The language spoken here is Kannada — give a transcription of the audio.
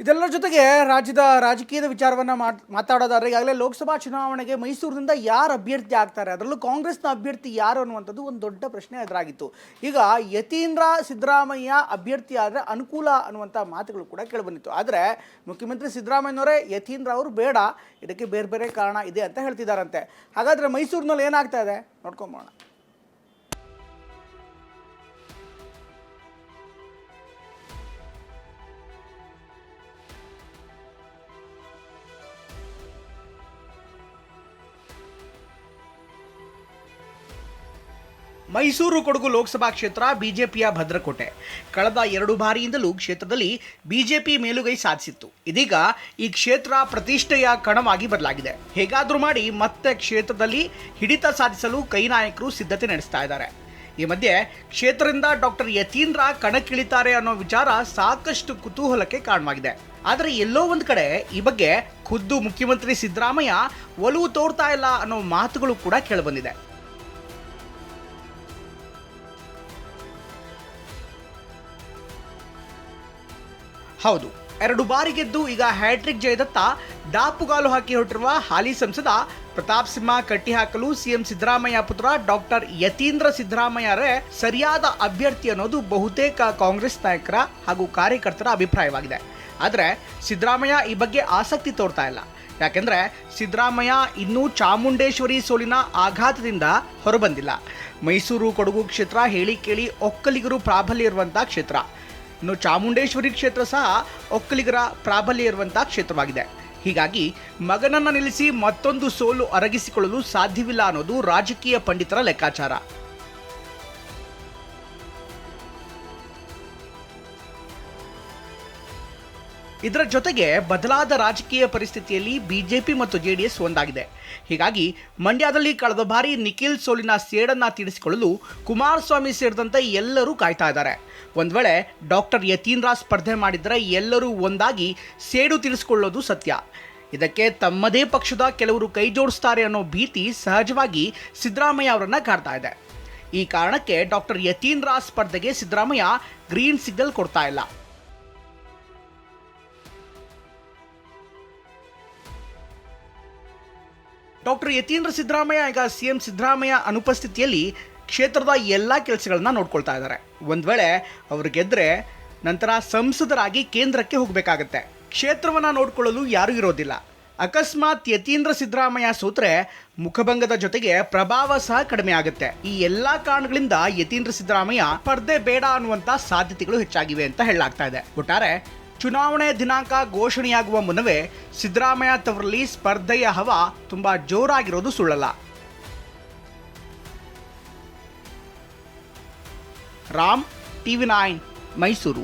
ಇದೆಲ್ಲರ ಜೊತೆಗೆ ರಾಜ್ಯದ ರಾಜಕೀಯದ ವಿಚಾರವನ್ನು ಮಾತ್, ಮಾತಾಡೋದಾದ್ರೆ, ಈಗಾಗಲೇ ಲೋಕಸಭಾ ಚುನಾವಣೆಗೆ ಮೈಸೂರಿನಿಂದ ಯಾರು ಅಭ್ಯರ್ಥಿ ಆಗ್ತಾರೆ? ಅದರಲ್ಲೂ ಕಾಂಗ್ರೆಸ್ನ ಅಭ್ಯರ್ಥಿ ಯಾರು ಅನ್ನುವಂಥದ್ದು ಒಂದು ದೊಡ್ಡ ಪ್ರಶ್ನೆ ಎದುರಾಗಿತ್ತು. ಈಗ ಯತೀಂದ್ರ ಸಿದ್ದರಾಮಯ್ಯ ಅಭ್ಯರ್ಥಿ ಆದರೆ ಅನುಕೂಲ ಅನ್ನುವಂಥ ಮಾತುಗಳು ಕೂಡ ಕೇಳಿಬಂದಿತ್ತು. ಆದರೆ ಮುಖ್ಯಮಂತ್ರಿ ಸಿದ್ದರಾಮಯ್ಯನವರೇ ಯತೀಂದ್ರ ಅವರು ಬೇಡ, ಇದಕ್ಕೆ ಬೇರೆ ಬೇರೆ ಕಾರಣ ಇದೆ ಅಂತ ಹೇಳ್ತಿದ್ದಾರಂತೆ. ಹಾಗಾದರೆ ಮೈಸೂರಿನಲ್ಲಿ ಏನಾಗ್ತಾ ಇದೆ? ನೋಡ್ಕೊಂಬೋಣ ಮೈಸೂರು ಕೊಡಗು ಲೋಕಸಭಾ ಕ್ಷೇತ್ರ ಬಿಜೆಪಿಯ ಭದ್ರಕೋಟೆ. ಕಳೆದ ಎರಡು ಬಾರಿಯಿಂದಲೂ ಕ್ಷೇತ್ರದಲ್ಲಿ ಬಿಜೆಪಿ ಮೇಲುಗೈ ಸಾಧಿಸಿತ್ತು. ಇದೀಗ ಈ ಕ್ಷೇತ್ರ ಪ್ರತಿಷ್ಠೆಯ ಕಣವಾಗಿ ಬದಲಾಗಿದೆ. ಹೇಗಾದರೂ ಮಾಡಿ ಮತ್ತೆ ಕ್ಷೇತ್ರದಲ್ಲಿ ಹಿಡಿತ ಸಾಧಿಸಲು ಕೈ ನಾಯಕರು ಸಿದ್ಧತೆ ನಡೆಸ್ತಾ ಇದ್ದಾರೆ. ಈ ಮಧ್ಯೆ ಕ್ಷೇತ್ರದಿಂದ ಡಾಕ್ಟರ್ ಯತೀಂದ್ರ ಕಣಕ್ಕಿಳಿತಾರೆ ಅನ್ನೋ ವಿಚಾರ ಸಾಕಷ್ಟು ಕುತೂಹಲಕ್ಕೆ ಕಾರಣವಾಗಿದೆ. ಆದರೆ ಎಲ್ಲೋ ಒಂದು ಕಡೆ ಈ ಬಗ್ಗೆ ಖುದ್ದು ಮುಖ್ಯಮಂತ್ರಿ ಸಿದ್ದರಾಮಯ್ಯ ಒಲವು ತೋರ್ತಾ ಇಲ್ಲ ಅನ್ನೋ ಮಾತುಗಳು ಕೂಡ ಕೇಳಿಬಂದಿದೆ. ಹೌದು. ಎರಡು ಬಾರಿ ಗೆದ್ದು ಈಗ ಹ್ಯಾಟ್ರಿಕ್ ಜಯದತ್ತ ದಾಪುಗಾಲು ಹಾಕಿ ಹೊರಟಿರುವ ಹಾಲಿ ಸಂಸದ ಪ್ರತಾಪ್ ಸಿಂಹ ಕಟ್ಟಿ ಹಾಕಲು ಸಿಎಂ ಸಿದ್ದರಾಮಯ್ಯ ಪುತ್ರ ಡಾಕ್ಟರ್ ಯತೀಂದ್ರ ಸಿದ್ದರಾಮಯ್ಯರೇ ಸರಿಯಾದ ಅಭ್ಯರ್ಥಿ ಅನ್ನೋದು ಬಹುತೇಕ ಕಾಂಗ್ರೆಸ್ ನಾಯಕರ ಹಾಗೂ ಕಾರ್ಯಕರ್ತರ ಅಭಿಪ್ರಾಯವಾಗಿದೆ. ಆದರೆ ಸಿದ್ದರಾಮಯ್ಯ ಈ ಬಗ್ಗೆ ಆಸಕ್ತಿ ತೋರ್ತಾ ಇಲ್ಲ. ಯಾಕೆಂದ್ರೆ ಸಿದ್ದರಾಮಯ್ಯ ಇನ್ನೂ ಚಾಮುಂಡೇಶ್ವರಿ ಸೋಲಿನ ಆಘಾತದಿಂದ ಹೊರಬಂದಿಲ್ಲ. ಮೈಸೂರು ಕೊಡಗು ಕ್ಷೇತ್ರ ಹೇಳಿ ಕೇಳಿ ಒಕ್ಕಲಿಗರು ಪ್ರಾಬಲ್ಯ ಇರುವಂಥ ಕ್ಷೇತ್ರ. ಇನ್ನು ಚಾಮುಂಡೇಶ್ವರಿ ಕ್ಷೇತ್ರ ಸಹ ಒಕ್ಕಲಿಗರ ಪ್ರಾಬಲ್ಯ ಇರುವಂಥ ಕ್ಷೇತ್ರವಾಗಿದೆ. ಹೀಗಾಗಿ ಮಗನನ್ನ ನಿಲ್ಲಿಸಿ ಮತ್ತೊಂದು ಸೋಲು ಅರಗಿಸಿಕೊಳ್ಳಲು ಸಾಧ್ಯವಿಲ್ಲ ಅನ್ನೋದು ರಾಜಕೀಯ ಪಂಡಿತರ ಲೆಕ್ಕಾಚಾರ. ಇದರ ಜೊತೆಗೆ ಬದಲಾದ ರಾಜಕೀಯ ಪರಿಸ್ಥಿತಿಯಲ್ಲಿ ಬಿಜೆಪಿ ಮತ್ತು ಜೆಡಿಎಸ್ ಒಂದಾಗಿದೆ. ಹೀಗಾಗಿ ಮಂಡ್ಯದಲ್ಲಿ ಕಳೆದ ಬಾರಿ ನಿಖಿಲ್ ಸೋಲಿನ ಸೇಡನ್ನ ತೀರಿಸಿಕೊಳ್ಳಲು ಕುಮಾರಸ್ವಾಮಿ ಸೇರಿದಂತೆ ಎಲ್ಲರೂ ಕಾಯ್ತಾ ಇದ್ದಾರೆ. ಒಂದು ವೇಳೆ ಡಾಕ್ಟರ್ ಯತೀಂದ್ರ ಸ್ಪರ್ಧೆ ಮಾಡಿದರೆ ಎಲ್ಲರೂ ಒಂದಾಗಿ ಸೇಡು ತೀರಿಸಿಕೊಳ್ಳೋದು ಸತ್ಯ. ಇದಕ್ಕೆ ತಮ್ಮದೇ ಪಕ್ಷದ ಕೆಲವರು ಕೈ ಜೋಡಿಸ್ತಾರೆ ಅನ್ನೋ ಭೀತಿ ಸಹಜವಾಗಿ ಸಿದ್ದರಾಮಯ್ಯ ಅವರನ್ನು ಕಾಡ್ತಾ ಇದೆ. ಈ ಕಾರಣಕ್ಕೆ ಡಾಕ್ಟರ್ ಯತೀಂದ್ರ ಸ್ಪರ್ಧೆಗೆ ಸಿದ್ದರಾಮಯ್ಯ ಗ್ರೀನ್ ಸಿಗ್ನಲ್ ಕೊಡ್ತಾ ಇಲ್ಲ. ಡಾಕ್ಟರ್ ಯತೀಂದ್ರ ಸಿದ್ದರಾಮಯ್ಯ, ಈಗ ಸಿ ಎಂ ಸಿದ್ದರಾಮಯ್ಯ ಅನುಪಸ್ಥಿತಿಯಲ್ಲಿ ಕ್ಷೇತ್ರದ ಎಲ್ಲ ಕೆಲಸಗಳನ್ನ ನೋಡ್ಕೊಳ್ತಾ ಇದ್ದಾರೆ. ಒಂದು ವೇಳೆ ಅವರು ಗೆದ್ದರೆ ನಂತರ ಸಂಸದರಾಗಿ ಕೇಂದ್ರಕ್ಕೆ ಹೋಗಬೇಕಾಗತ್ತೆ. ಕ್ಷೇತ್ರವನ್ನು ನೋಡಿಕೊಳ್ಳಲು ಯಾರೂ ಇರೋದಿಲ್ಲ. ಅಕಸ್ಮಾತ್ ಯತೀಂದ್ರ ಸಿದ್ದರಾಮಯ್ಯ ಸೋತ್ರೆ ಮುಖಭಂಗದ ಜೊತೆಗೆ ಪ್ರಭಾವ ಸಹ ಕಡಿಮೆ ಆಗುತ್ತೆ. ಈ ಎಲ್ಲಾ ಕಾರಣಗಳಿಂದ ಯತೀಂದ್ರ ಸಿದ್ದರಾಮಯ್ಯ, ಸ್ಪರ್ಧೆ ಬೇಡ ಅನ್ನುವಂತ ಸಾಧ್ಯತೆಗಳು ಹೆಚ್ಚಾಗಿವೆ ಅಂತ ಹೇಳಲಾಗ್ತಾ ಇದೆ. ಒಟ್ಟಾರೆ ಚುನಾವಣೆ ದಿನಾಂಕ ಘೋಷಣೆಯಾಗುವ ಮುನ್ನವೇ ಸಿದ್ದರಾಮಯ್ಯ ತವರಲ್ಲಿ ಸ್ಪರ್ಧೆಯ ಹವ ತುಂಬಾ ಜೋರಾಗಿರೋದು ಸುಳ್ಳಲ್ಲ. Ram, TV nine, Mysuru.